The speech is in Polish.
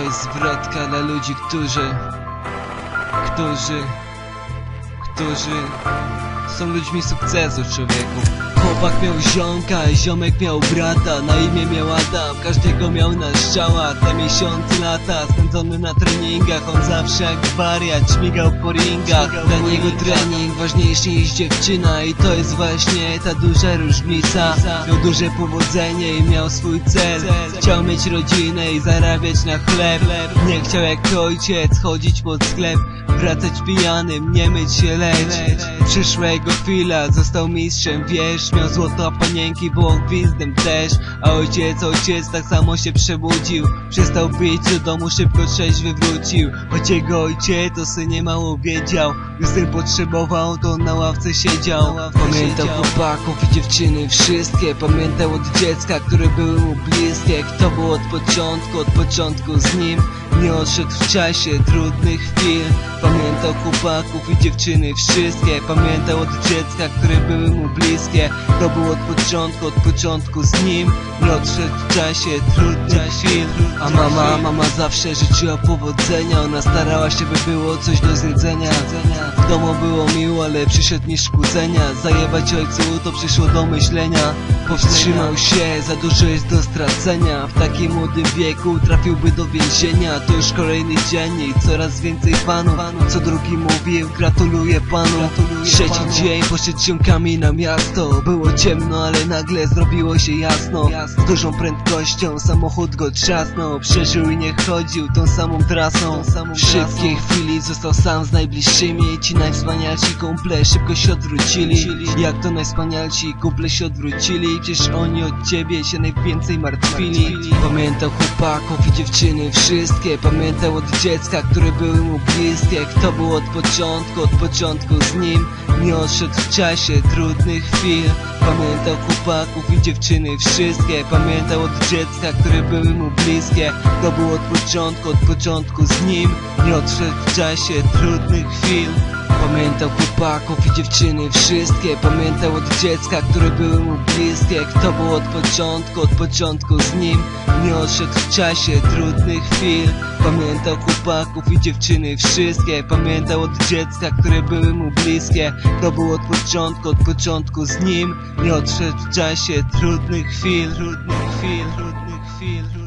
jest zwrotka dla ludzi, którzy... Którzy... Którzy... Są ludźmi sukcesu, człowieku. Chłopak miał ziomka, ziomek miał brata. Na imię miał Adam, każdego miał na strzała. Te miesiące, lata, spędzone na treningach. On zawsze jak wariat, śmigał po ringach. Dla niego trening ważniejszy niż dziewczyna. I to jest właśnie ta duża różnica. Miał duże powodzenie i miał swój cel. Chciał mieć rodzinę i zarabiać na chleb. Nie chciał jak ojciec chodzić pod sklep. Wracać pijanym, nie myć się leć Przyszła jego chwila, został mistrzem, wiesz Miał złoto, panienki było gwizdem też. A ojciec, ojciec tak samo się przebudził. Przestał bić, do domu szybko trzeźwy wrócił. Choć jego ojciec o synie mało wiedział. Gdy syn potrzebował, to on na ławce siedział. Pamiętał chłopaków i dziewczyny wszystkie. Pamiętał od dziecka, które były mu bliskie. Kto był od początku, od początku z nim Nie odszedł w czasie trudnych chwil. Pamiętał chłopaków i dziewczyny wszystkie. Pamiętał od dziecka, które były mu bliskie To był od początku, od początku z nim. Nie odszedł w czasie trudnych chwil A mama, mama zawsze życzyła powodzenia. Ona starała się, by było coś do zjedzenia. W domu było miło, ale przyszedł niż kłócenia Zajebać ojcu to przyszło do myślenia. Powstrzymał się, za dużo jest do stracenia. W takim młodym wieku trafiłby do więzienia. To już kolejny dzień i coraz więcej fanów. Co drugi mówił, gratuluję panu. Trzeci dzień poszedł ziomkami na miasto Było ciemno, ale nagle zrobiło się jasno. Z dużą prędkością samochód go trzasnął. Przeżył i nie chodził tą samą trasą. W szybkiej chwili został sam z najbliższymi. Ci najwspanialsi kumple szybko się odwrócili. Jak to najwspanialsi kumple się odwrócili? Przecież oni od ciebie się najwięcej martwili. Pamiętał chłopaków i dziewczyny wszystkie. Pamiętał od dziecka, które były mu bliskie Kto był od początku, od początku z nim Nie odszedł w czasie trudnych chwil. Pamiętał chłopaków i dziewczyny wszystkie. Pamiętał od dziecka, które były mu bliskie. Kto był od początku, od początku z nim. Nie odszedł w czasie trudnych chwil Pamiętał chłopaków i dziewczyny wszystkie. Pamiętał od dziecka, które były mu bliskie. Kto był od początku, od początku z nim? Nie odszedł w czasie trudnych chwil. Pamiętał chłopaków i dziewczyny wszystkie. Pamiętał od dziecka, które były mu bliskie. Kto był od początku, od początku z nim? Nie odszedł w czasie trudnych chwil Trudnych chwil, trudnych chwil